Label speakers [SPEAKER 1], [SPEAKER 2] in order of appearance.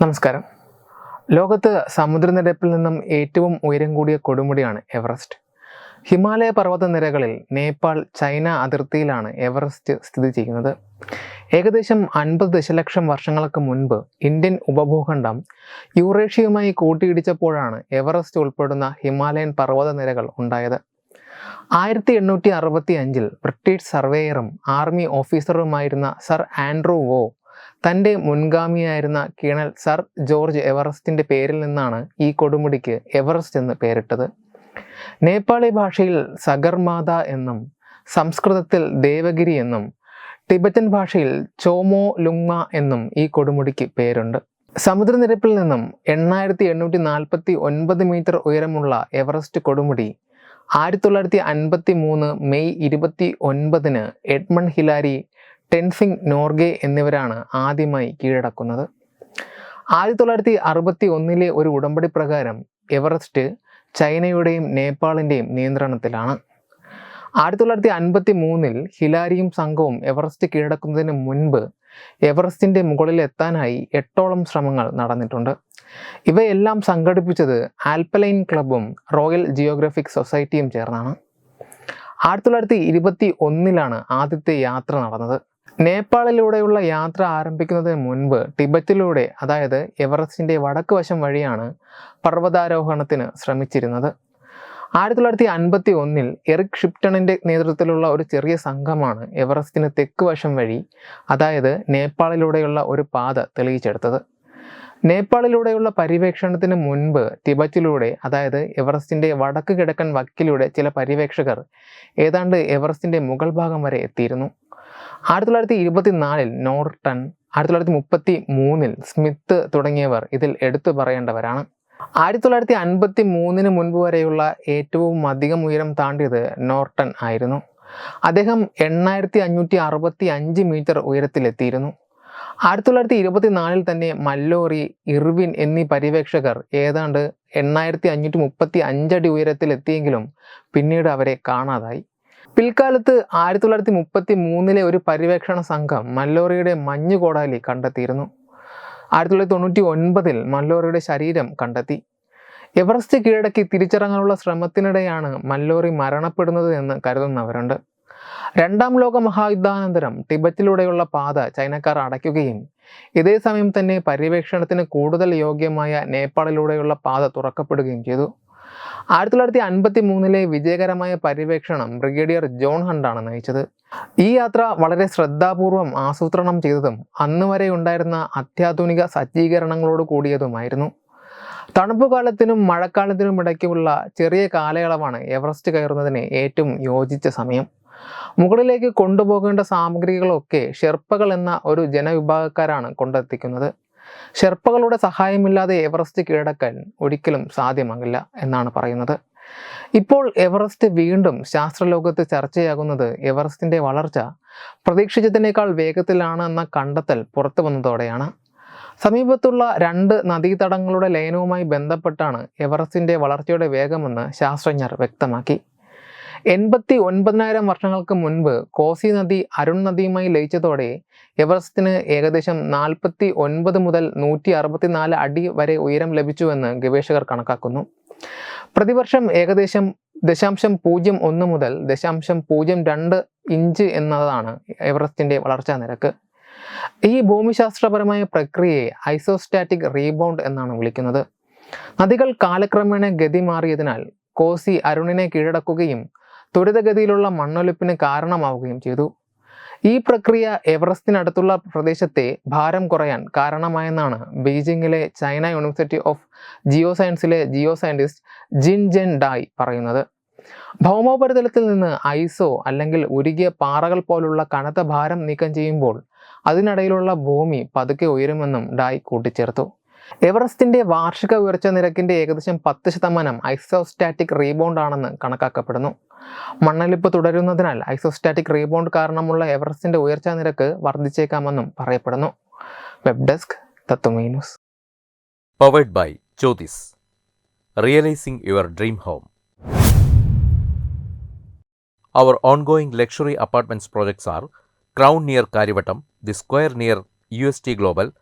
[SPEAKER 1] നമസ്കാരം. ലോകത്ത് സമുദ്രനിരപ്പിൽ നിന്നും ഏറ്റവും ഉയരം കൂടിയ കൊടുമുടിയാണ് എവറസ്റ്റ്. ഹിമാലയ പർവത നിരകളിൽ നേപ്പാൾ ചൈന അതിർത്തിയിലാണ് എവറസ്റ്റ് സ്ഥിതി ചെയ്യുന്നത്. ഏകദേശം അൻപത് ദശലക്ഷം വർഷങ്ങൾക്ക് മുൻപ് ഇന്ത്യൻ ഉപഭൂഖണ്ഡം യൂറേഷ്യയുമായി കൂട്ടിയിടിച്ചപ്പോഴാണ് എവറസ്റ്റ് ഉൾപ്പെടുന്ന ഹിമാലയൻ പർവത നിരകൾ ഉണ്ടായത്. ആയിരത്തി എണ്ണൂറ്റി അറുപത്തി അഞ്ചിൽ ബ്രിട്ടീഷ് സർവേയറും ആർമി ഓഫീസറുമായിരുന്ന സർ ആൻഡ്രൂ വോ തന്റെ മുൻഗാമിയായിരുന്ന കേണൽ സർ ജോർജ് എവറസ്റ്റിന്റെ പേരിൽ നിന്നാണ് ഈ കൊടുമുടിക്ക് എവറസ്റ്റ് എന്ന് പേരിട്ടത്. നേപ്പാളി ഭാഷയിൽ സഗർമാത എന്നും സംസ്കൃതത്തിൽ ദേവഗിരി എന്നും ടിബറ്റൻ ഭാഷയിൽ ചോമോ ലുങ്മ എന്നും ഈ കൊടുമുടിക്ക് പേരുണ്ട്. സമുദ്രനിരപ്പിൽ നിന്നും എണ്ണായിരത്തി എണ്ണൂറ്റി നാൽപ്പത്തി ഒൻപത് മീറ്റർ ഉയരമുള്ള എവറസ്റ്റ് കൊടുമുടി ആയിരത്തി തൊള്ളായിരത്തി അൻപത്തി മൂന്ന് മെയ് ഇരുപത്തി ഒൻപതിന് എഡ്മണ്ട് ഹിലാരി ടെൻസിംഗ് നോർഗെ എന്നിവരാണ് ആദ്യമായി കീഴടക്കുന്നത്. ആയിരത്തി തൊള്ളായിരത്തി അറുപത്തി ഒന്നിലെ ഒരു ഉടമ്പടി പ്രകാരം എവറസ്റ്റ് ചൈനയുടെയും നേപ്പാളിന്റെയും നിയന്ത്രണത്തിലാണ്. ആയിരത്തി തൊള്ളായിരത്തി അൻപത്തി മൂന്നിൽ ഹിലാരിയും സംഘവും എവറസ്റ്റ് കീഴടക്കുന്നതിന് മുൻപ് എവറസ്റ്റിന്റെ മുകളിൽ എത്താനായി എട്ടോളം ശ്രമങ്ങൾ നടന്നിട്ടുണ്ട്. ഇവയെല്ലാം സംഘടിപ്പിച്ചത് ആൽപ്പലൈൻ ക്ലബും റോയൽ ജിയോഗ്രഫിക് സൊസൈറ്റിയും ചേർന്നാണ്. ആയിരത്തി തൊള്ളായിരത്തി ഇരുപത്തി ഒന്നിലാണ് ആദ്യത്തെ യാത്ര നടന്നത്. നേപ്പാളിലൂടെയുള്ള യാത്ര ആരംഭിക്കുന്നതിന് മുൻപ് ടിബറ്റിലൂടെ അതായത് എവറസ്റ്റിന്റെ വടക്ക് വശം വഴിയാണ് പർവതാരോഹണത്തിന് ശ്രമിച്ചിരുന്നത്. ആയിരത്തി തൊള്ളായിരത്തി അൻപത്തി ഒന്നിൽ എറിക് ഷിപ്റ്റണിന്റെ നേതൃത്വത്തിലുള്ള ഒരു ചെറിയ സംഘമാണ് എവറസ്റ്റിന് തെക്ക് വശം വഴി അതായത് നേപ്പാളിലൂടെയുള്ള ഒരു പാത തെളിയിച്ചെടുത്തത്. നേപ്പാളിലൂടെയുള്ള പര്യവേക്ഷണത്തിന് മുൻപ് ടിബറ്റിലൂടെ അതായത് എവറസ്റ്റിന്റെ വടക്ക് കിഴക്കൻ വക്കിലൂടെ ചില പര്യവേക്ഷകർ ഏതാണ്ട് എവറസ്റ്റിന്റെ മുകൾ ഭാഗം വരെ എത്തിയിരുന്നു. ആയിരത്തി തൊള്ളായിരത്തി ഇരുപത്തിനാലിൽ നോർട്ടൺ ആയിരത്തി തൊള്ളായിരത്തി മുപ്പത്തി മൂന്നിൽ സ്മിത്ത് തുടങ്ങിയവർ ഇതിൽ എടുത്തു പറയേണ്ടവരാണ്. ആയിരത്തി തൊള്ളായിരത്തി അൻപത്തി മൂന്നിന് മുൻപ് വരെയുള്ള ഏറ്റവും അധികം ഉയരം താണ്ടിയത് നോർട്ടൺ ആയിരുന്നു. അദ്ദേഹം എണ്ണായിരത്തി അഞ്ഞൂറ്റി അറുപത്തി അഞ്ച് മീറ്റർ ഉയരത്തിലെത്തിയിരുന്നു. ആയിരത്തി തൊള്ളായിരത്തി ഇരുപത്തിനാലിൽ തന്നെ മല്ലോറി ഇർവിൻ എന്നീ പര്യവേക്ഷകർ ഏതാണ്ട് എണ്ണായിരത്തി അഞ്ഞൂറ്റി മുപ്പത്തി അഞ്ചടി ഉയരത്തിലെത്തിയെങ്കിലും പിന്നീട് അവരെ കാണാതായി. പിൽക്കാലത്ത് ആയിരത്തി തൊള്ളായിരത്തി മുപ്പത്തി മൂന്നിലെ ഒരു പര്യവേക്ഷണ സംഘം മല്ലോറിയുടെ മഞ്ഞു കോടാലി കണ്ടെത്തിയിരുന്നു. ആയിരത്തി തൊള്ളായിരത്തി തൊണ്ണൂറ്റി ഒൻപതിൽ മല്ലോറിയുടെ ശരീരം കണ്ടെത്തി. എവറസ്റ്റ് കീഴടക്കി തിരിച്ചിറങ്ങാനുള്ള ശ്രമത്തിനിടെയാണ് മല്ലോറി മരണപ്പെടുന്നത് എന്ന് കരുതുന്നവരുണ്ട്. രണ്ടാം ലോക മഹായുദ്ധാനന്തരം ടിബറ്റിലൂടെയുള്ള പാത ചൈനക്കാർ അടയ്ക്കുകയും ഇതേ സമയം തന്നെ പര്യവേക്ഷണത്തിന് കൂടുതൽ യോഗ്യമായ നേപ്പാളിലൂടെയുള്ള പാത തുറക്കപ്പെടുകയും ചെയ്തു. ആയിരത്തി തൊള്ളായിരത്തി അൻപത്തി മൂന്നിലെ വിജയകരമായ പര്യവേക്ഷണം ബ്രിഗേഡിയർ ജോൺ ഹണ്ടാണ് നയിച്ചത്. ഈ യാത്ര വളരെ ശ്രദ്ധാപൂർവം ആസൂത്രണം ചെയ്തതും അന്ന് വരെ ഉണ്ടായിരുന്ന അത്യാധുനിക സജ്ജീകരണങ്ങളോട് കൂടിയതുമായിരുന്നു. തണുപ്പ് കാലത്തിനും മഴക്കാലത്തിനും ഇടയ്ക്കുള്ള ചെറിയ കാലയളവാണ് എവറസ്റ്റ് കയറുന്നതിന് ഏറ്റവും യോജിച്ച സമയം. മുകളിലേക്ക് കൊണ്ടുപോകേണ്ട സാമഗ്രികളൊക്കെ ഷെർപ്പകൾ എന്ന ഒരു ജനവിഭാഗക്കാരാണ് കൊണ്ടെത്തിക്കുന്നത്. ഷെർപ്പകളുടെ സഹായമില്ലാതെ എവറസ്റ്റ് കീഴടക്കാൻ ഒരിക്കലും സാധ്യമാകില്ല എന്നാണ് പറയുന്നത്. ഇപ്പോൾ എവറസ്റ്റ് വീണ്ടും ശാസ്ത്രലോകത്ത് ചർച്ചയാകുന്നത് എവറസ്റ്റിന്റെ വളർച്ച പ്രതീക്ഷിച്ചതിനേക്കാൾ വേഗത്തിലാണ് എന്ന കണ്ടെത്തൽ പുറത്തു വന്നതോടെയാണ്. സമീപത്തുള്ള രണ്ട് നദീതടങ്ങളുടെ ലയനവുമായി ബന്ധപ്പെട്ടാണ് എവറസ്റ്റിന്റെ വളർച്ചയുടെ വേഗമെന്ന് ശാസ്ത്രജ്ഞർ വ്യക്തമാക്കി. എൺപത്തി ഒൻപതിനായിരം വർഷങ്ങൾക്ക് മുൻപ് കോസി നദി അരുൺ നദിയുമായി ലയിച്ചതോടെ എവറസ്റ്റിന് ഏകദേശം നാൽപ്പത്തി ഒൻപത് മുതൽ നൂറ്റി അറുപത്തിനാല് അടി വരെ ഉയരം ലഭിച്ചുവെന്ന് ഗവേഷകർ കണക്കാക്കുന്നു. പ്രതിവർഷം ഏകദേശം ദശാംശം പൂജ്യം ഒന്ന് മുതൽ ദശാംശം പൂജ്യം രണ്ട് ഇഞ്ച് എന്നതാണ് എവറസ്റ്റിന്റെ വളർച്ചാ നിരക്ക്. ഈ ഭൂമിശാസ്ത്രപരമായ പ്രക്രിയയെ ഐസോസ്റ്റാറ്റിക് റീബൗണ്ട് എന്നാണ് വിളിക്കുന്നത്. നദികൾ കാലക്രമേണ ഗതി മാറിയതിനാൽ കോസി അരുണിനെ കീഴടക്കുകയും ത്വരിതഗതിയിലുള്ള മണ്ണൊലിപ്പിന് കാരണമാവുകയും ചെയ്തു. ഈ പ്രക്രിയ എവറസ്റ്റിനടുത്തുള്ള പ്രദേശത്തെ ഭാരം കുറയാൻ കാരണമായെന്നാണ് ബീജിംഗിലെ ചൈന യൂണിവേഴ്സിറ്റി ഓഫ് ജിയോ സയൻസിലെ geoscientist Jin Zhen Dai പറയുന്നത്. ഭൗമോപരിതലത്തിൽ നിന്ന് ഐസോ അല്ലെങ്കിൽ ഉരുകിയ പാറകൾ പോലുള്ള കനത്ത ഭാരം നീക്കം ചെയ്യുമ്പോൾ അതിനിടയിലുള്ള ഭൂമി പതുക്കെ ഉയരുമെന്നും ഡായ് കൂട്ടിച്ചേർത്തു. എവറസ്റ്റിന്റെ വാർഷിക ഉയർച്ച നിരക്കിന്റെ ഏകദേശം പത്ത് ശതമാനം ഐസോസ്റ്റാറ്റിക് റീബൗണ്ട് ആണെന്ന് കണക്കാക്കപ്പെടുന്നു. മണ്ണൊലിപ്പ് തുടരുന്നതിനാൽ ഐസോസ്റ്റാറ്റിക് റീബൗണ്ട് കാരണമുള്ള എവറസ്റ്റിന്റെ ഉയർച്ച നിരക്ക് വർദ്ധിച്ചേക്കാമെന്നും പറയപ്പെടുന്നു. Web desk തത്വമേ
[SPEAKER 2] powered by Jyothis realising your dream home our ongoing luxury apartments projects are crown near Kariavattom the square near U S T Crown